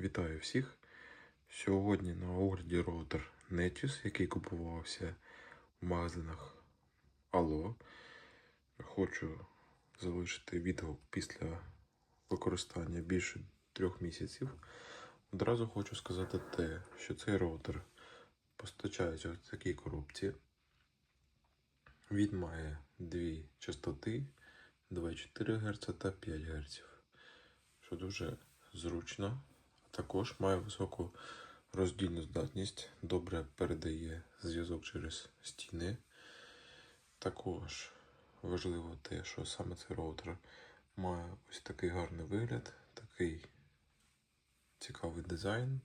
Вітаю всіх. Сьогодні на огляді роутер Netis, який купувався в магазинах Allo. Хочу залишити відео після використання більше трьох місяців. Одразу хочу сказати те, що цей роутер постачається в такій коробці. Він має дві частоти 2,4 Гц та 5 Гц, що дуже зручно. Також має високу роздільну здатність, добре передає зв'язок через стіни. Також важливо те, що саме цей роутер має ось такий гарний вигляд, такий цікавий дизайн.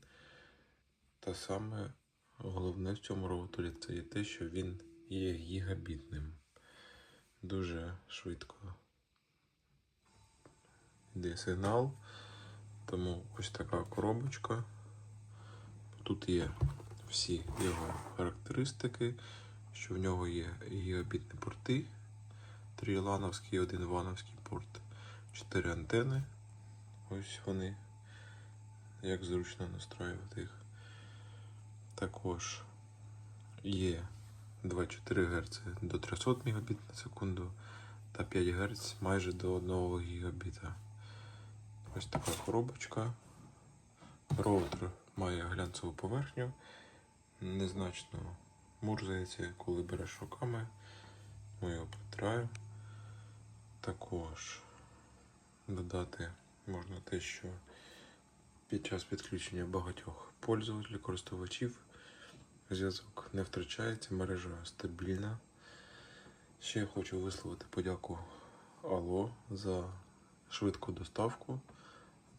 Та саме головне в цьому роутері це є те, що він є гігабітним. Дуже швидко йде сигнал. Тому ось така коробочка. Тут є всі його характеристики, що в нього є гігабітні порти, три лановські і один вановський порт, чотири антени. Ось вони, як зручно настраювати їх. Також є 2,4 Гц до 300 Мбіт на секунду та 5 Гц майже до 1 гігабіта. Ось така коробочка. Роутер має глянцеву поверхню. Незначно мурзається, коли береш руками. Ми його протираю. Також додати можна те, що під час підключення багатьох пользователів, користувачів зв'язок не втрачається, мережа стабільна. Ще я хочу висловити подяку Алло за швидку доставку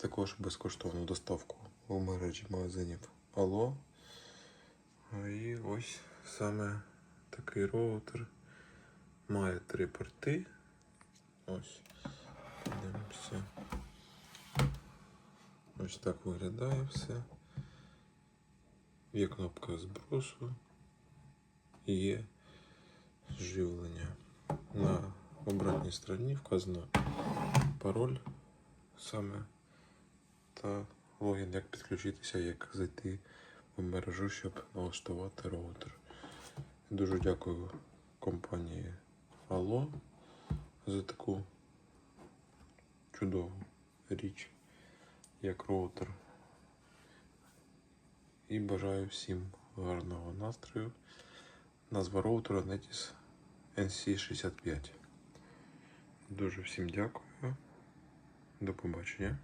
також безкоштовну доставку у мережі магазинів Алло. І ось саме такий роутер. Має три порти. Ось. Подивимося. Ось так виглядає все. Є кнопка збросу і є живлення. На обратній стороні вказано пароль саме та логін, як підключитися, як зайти в мережу, щоб налаштувати роутер. Дуже дякую компанії Allo за таку чудову річ, як роутер. І бажаю всім гарного настрою. Назва роутера Netis NC65. Дуже всім дякую. До побачення.